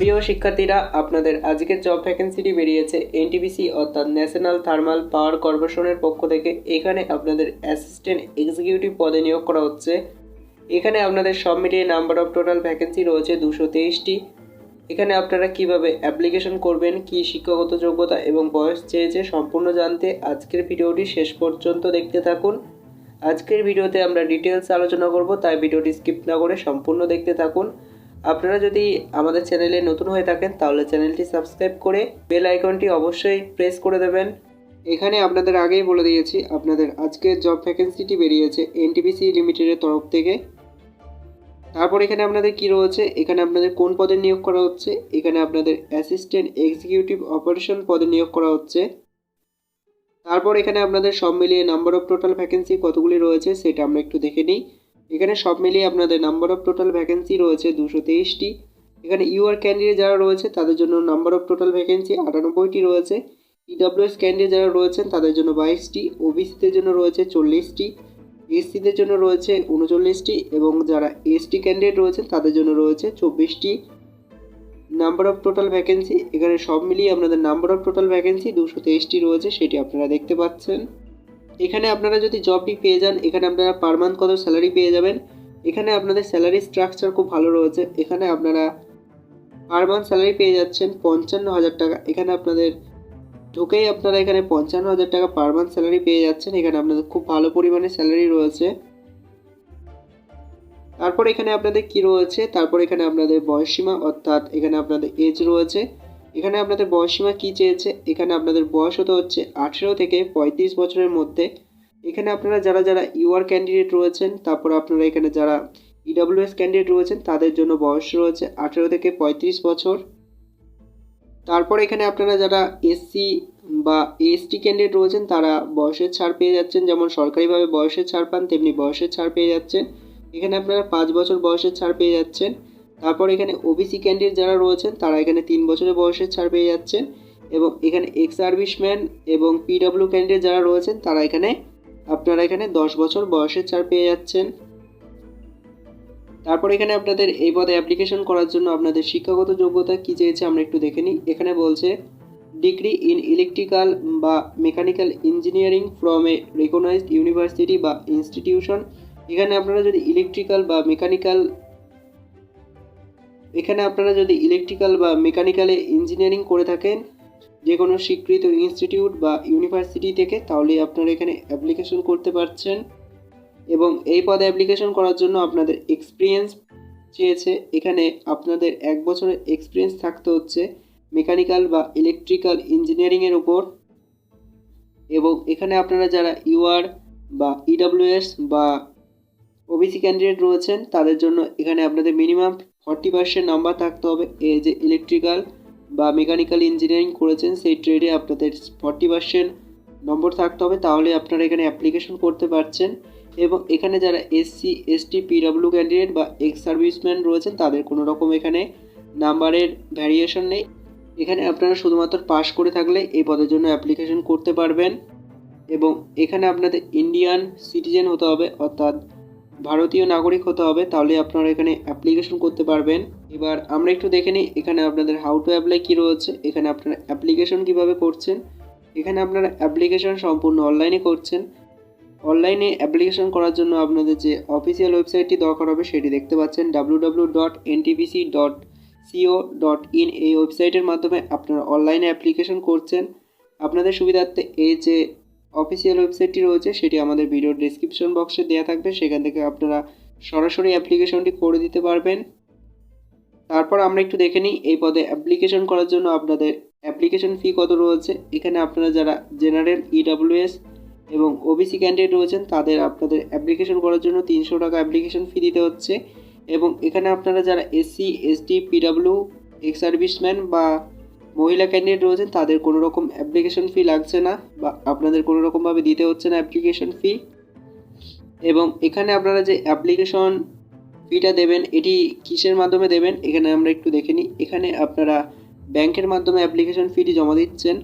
প্রিয় শিক্ষার্থীরা, আপনাদের আজকের জব ভ্যাকেন্সিটি বেরিয়েছে এনটিপিসি অর্থাৎ ন্যাশনাল থার্মাল পাওয়ার কর্পোরেশনের পক্ষ থেকে। এখানে আপনাদের অ্যাসিস্ট্যান্ট এক্সিকিউটিভ পদে নিয়োগ করা হচ্ছে। এখানে আপনাদের সব মিলিয়ে নাম্বার অফ টোটাল ভ্যাকেন্সি রয়েছে দুশো তেইশটি। এখানে আপনারা কীভাবে অ্যাপ্লিকেশন করবেন, কি শিক্ষাগত যোগ্যতা এবং বয়স চেয়েছে সম্পূর্ণ জানতে আজকের ভিডিওটি শেষ পর্যন্ত দেখতে থাকুন। আজকের ভিডিওতে আমরা ডিটেলস আলোচনা করব, তাই ভিডিওটি স্কিপ না করে সম্পূর্ণ দেখতে থাকুন। আপনারা যদি আমাদের চ্যানেলে নতুন হয়ে থাকেন, তাহলে চ্যানেলটি সাবস্ক্রাইব করে বেল আইকনটি অবশ্যই প্রেস করে দেবেন। এখানে আপনাদের আগেই বলে দিয়েছি, আপনাদের আজকের জব ভ্যাকেন্সিটি বেরিয়েছে এনটিপিসি লিমিটেডের তরফ থেকে। তারপর এখানে আপনাদের কি রয়েছে? এখানে আপনাদের কোন পদে নিয়োগ করা হচ্ছে? এখানে আপনাদের অ্যাসিস্ট্যান্ট এক্সিকিউটিভ অপারেশন পদে নিয়োগ করা হচ্ছে। তারপর এখানে আপনাদের সব মিলিয়ে নাম্বার অফ টোটাল ভ্যাকেন্সি কতগুলি রয়েছে, সেটা আমরা একটু দেখে নিই। এখানে সব মিলিয়ে আপনাদের নাম্বার অফ টোটাল ভ্যাকেন্সি রয়েছে দুশো তেইশটি। এখানে ইউআর ক্যান্ডিডেট যারা রয়েছে, তাদের জন্য নাম্বার অফ টোটাল ভ্যাকেন্সি আটানব্বইটি রয়েছে। ইডাব্লিউএস ক্যান্ডিডেট যারা রয়েছেন, তাদের জন্য বাইশটি। ওবিসিদের জন্য রয়েছে চল্লিশটি। এসসিদের জন্য রয়েছে উনচল্লিশটি এবং যারা এসটি ক্যান্ডিডেট রয়েছেন, তাদের জন্য রয়েছে চব্বিশটি। নাম্বার অফ টোটাল ভ্যাকেন্সি এখানে সব মিলিয়ে আপনাদের নাম্বার অফ টোটাল ভ্যাকেন্সি দুশো তেইশটি রয়েছে, সেটি আপনারা দেখতে পাচ্ছেন। এখানে আপনারা যদি জবটি পেয়ে যান, এখানে আপনারা পার মান্থ কত স্যালারি পেয়ে যাবেন? এখানে আপনাদের স্যালারি স্ট্রাকচার খুব ভালো রয়েছে। এখানে আপনারা পার মান্থ স্যালারি পেয়ে যাচ্ছেন পঞ্চান্ন হাজার টাকা। এখানে আপনাদের ঢুকেই আপনারা এখানে পঞ্চান্ন হাজার টাকা পার মান্থ স্যালারি পেয়ে যাচ্ছেন। এখানে আপনাদের খুব ভালো পরিমাণে স্যালারি রয়েছে। তারপর এখানে আপনাদের কি রয়েছে? তারপর এখানে আপনাদের বয়সসীমা, অর্থাৎ এখানে আপনাদের এজ রয়েছে। এখানে আপনাদের বয়সসীমা কী চেয়েছে? এখানে আপনাদের বয়স হতে হচ্ছে আঠেরো থেকে পঁয়ত্রিশ বছরের মধ্যে। এখানে আপনারা যারা যারা ইউআর ক্যান্ডিডেট রয়েছেন, তারপর আপনারা এখানে যারা ইডাব্লিউএস ক্যান্ডিডেট রয়েছেন, তাদের জন্য বয়স রয়েছে আঠেরো থেকে পঁয়ত্রিশ বছর। তারপর এখানে আপনারা যারা এসসি বা এসটি ক্যান্ডিডেট রয়েছেন, তারা বয়সের ছাড় পেয়ে যাচ্ছেন। যেমন সরকারিভাবে বয়সের ছাড় পান, তেমনি বয়সের ছাড় পেয়ে যাচ্ছেন। এখানে আপনারা পাঁচ বছর বয়সের ছাড় পেয়ে যাচ্ছেন। তারপর এখানে ওবিসি ক্যান্ডিডেট যারা রয়েছেন, তারা এখানে তিন বছরের বয়সের ছাড় পেয়ে যাচ্ছেন এবং এখানে এক্স সার্ভিসম্যান এবং পিডব্লিউ ক্যান্ডিডেট যারা রয়েছেন, তারা এখানে, আপনারা এখানে দশ বছর বয়সের ছাড় পেয়ে যাচ্ছেন। তারপর এখানে আপনাদের এই পদে অ্যাপ্লিকেশন করার জন্য আপনাদের শিক্ষাগত যোগ্যতা কী চেয়েছে আমরা একটু দেখে নিই। এখানে বলছে ডিগ্রি ইন ইলেকট্রিক্যাল বা mechanical engineering from a recognised university বা ইনস্টিটিউশন এখানে আপনারা যদি ইলেকট্রিক্যাল বা মেকানিক্যাল এখানে আপনারা যদি ইলেকট্রিক্যাল বা মেকানিক্যালে ইঞ্জিনিয়ারিং করে থাকেন যে কোনো স্বীকৃত ইনস্টিটিউট বা ইউনিভার্সিটি থেকে, তাহলে আপনারা এখানে অ্যাপ্লিকেশন করতে পারছেন। এবং এই পদে অ্যাপ্লিকেশন করার জন্য আপনাদের এক্সপিরিয়েন্স চেয়েছে। এখানে আপনাদের এক বছরের এক্সপিরিয়েন্স থাকতে হচ্ছে মেকানিক্যাল বা ইলেকট্রিক্যাল ইঞ্জিনিয়ারিংয়ের উপর। এবং এখানে আপনারা যারা ইউআর বা ইডাব্লিউএস বা ওবিসি ক্যান্ডিডেট রয়েছেন, তাদের জন্য এখানে আপনাদের মিনিমাম ফর্টি পার্সেন্ট নাম্বার থাকতে হবে। এই যে ইলেকট্রিক্যাল বা মেকানিক্যাল ইঞ্জিনিয়ারিং করেছেন, সেই ট্রেডে আপনাদের ফর্টি পার্সেন্ট নম্বর থাকতে হবে। তাহলে আপনারা এখানে অ্যাপ্লিকেশন করতে পারছেন এবং এখানে যারা এসসি এসটি পিডাব্লিউ ক্যান্ডিডেট বা এক্স সার্ভিসম্যান রয়েছেন, তাদের কোনো রকম এখানে নাম্বারের ভ্যারিয়েশন নেই। এখানে আপনারা শুধুমাত্র পাশ করে থাকলে এই পদের জন্য অ্যাপ্লিকেশন করতে পারবেন এবং এখানে আপনাদের ইন্ডিয়ান সিটিজেন হতে হবে, অর্থাৎ ভারতীয় নাগরিক হতে হবে, তাহলে আপনারা এখানে অ্যাপ্লিকেশন করতে পারবেন। এবার আমরা একটু দেখে নিই, এখানে আপনাদের হাউ টু অ্যাপ্লাই কী রয়েছে, এখানে আপনারা অ্যাপ্লিকেশন কীভাবে করছেন, এখানে আপনারা অ্যাপ্লিকেশন সম্পূর্ণ অনলাইনে করছেন। অনলাইনে অ্যাপ্লিকেশন করার জন্য আপনাদের যে অফিসিয়াল ওয়েবসাইটটি দরকার হবে, সেটি দেখতে পাচ্ছেন W W dot NTPC dot CO dot in এই ওয়েবসাইটের মাধ্যমে আপনারা অনলাইনে অ্যাপ্লিকেশন করছেন। আপনাদের সুবিধার্থে এই যে অফিসিয়াল ওয়েবসাইটটি রয়েছে, সেটি আমাদের ভিডিওর ডিসক্রিপশন বক্সে দেওয়া থাকবে, সেখান থেকে আপনারা সরাসরি অ্যাপ্লিকেশনটি করে দিতে পারবেন। তারপর আমরা একটু দেখে নিই, এই পদে অ্যাপ্লিকেশন করার জন্য আপনাদের অ্যাপ্লিকেশন ফি কত রয়েছে। এখানে আপনারা যারা জেনারেল ইডাব্লিউএস এবং ওবিসি ক্যান্ডিডেট রয়েছেন, তাদের আপনাদের অ্যাপ্লিকেশন করার জন্য তিনশো টাকা অ্যাপ্লিকেশন ফি দিতে হচ্ছে। এবং এখানে আপনারা যারা SC ST PWD ex serviceman বা মহিলা ক্যান্ডিডেট রয়েছেন, তাদের কোনো রকম অ্যাপ্লিকেশন ফি লাগছে না বা আপনাদের কোনো রকমভাবে দিতে হচ্ছে না অ্যাপ্লিকেশন ফি এবং এখানে আপনারা যে অ্যাপ্লিকেশন ফিটা দেবেন, এটি কিসের মাধ্যমে দেবেন, এখানে আমরা একটু দেখে নিই। এখানে আপনারা ব্যাংকের মাধ্যমে অ্যাপ্লিকেশন ফিটি জমা দিচ্ছেন।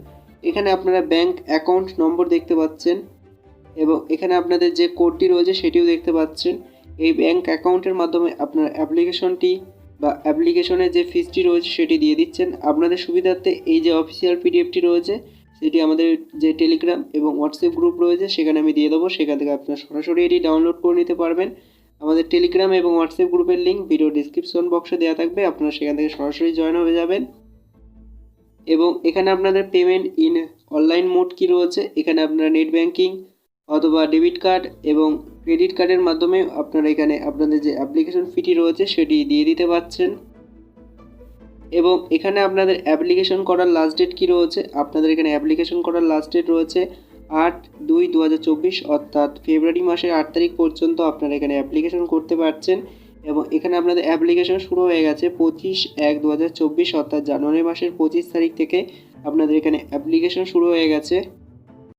এখানে আপনারা ব্যাংক অ্যাকাউন্ট নম্বর দেখতে পাচ্ছেন এবং এখানে আপনাদের যে কোডটি রয়েছে, সেটিও দেখতে পাচ্ছেন। এই ব্যাংক অ্যাকাউন্টের মাধ্যমে আপনার অ্যাপ্লিকেশনটি বা অ্যাপ্লিকেশনের যে ফিসটি রয়েছে সেটি দিয়ে দিচ্ছেন। আপনাদের সুবিধার্থে এই যে অফিসিয়াল পিডিএফটি রয়েছে, সেটি আমাদের যে টেলিগ্রাম এবং হোয়াটসঅ্যাপ গ্রুপ রয়েছে, সেখানে আমি দিয়ে দেবো। সেখান থেকে আপনারা সরাসরি এটি ডাউনলোড করে নিতে পারবেন। আমাদের টেলিগ্রাম এবং হোয়াটসঅ্যাপ গ্রুপের লিঙ্ক ভিডিও ডিসক্রিপশন বক্সে দেওয়া থাকবে। আপনারা সেখান থেকে সরাসরি জয়েন হয়ে যাবেন। এবং এখানে আপনাদের পেমেন্ট ইন অনলাইন মোড কি রয়েছে? এখানে আপনারা নেট ব্যাঙ্কিং অথবা ডেবিট কার্ড এবং ক্রেডিট কার্ডের মাধ্যমে আপনারা এখানে আপনাদের যে অ্যাপ্লিকেশন ফিটি রয়েছে সেটি দিয়ে দিতে পারছেন এবং এখানে আপনাদের অ্যাপ্লিকেশন করার লাস্ট ডেট কী রয়েছে? আপনাদের এখানে অ্যাপ্লিকেশন করার লাস্ট ডেট রয়েছে আট দুই দু অর্থাৎ ফেব্রুয়ারি মাসের আট তারিখ পর্যন্ত আপনারা এখানে অ্যাপ্লিকেশন করতে পারছেন। এবং এখানে আপনাদের অ্যাপ্লিকেশন শুরু হয়ে গেছে পঁচিশ এক দু অর্থাৎ জানুয়ারি মাসের পঁচিশ তারিখ থেকে আপনাদের এখানে অ্যাপ্লিকেশন শুরু হয়ে গেছে।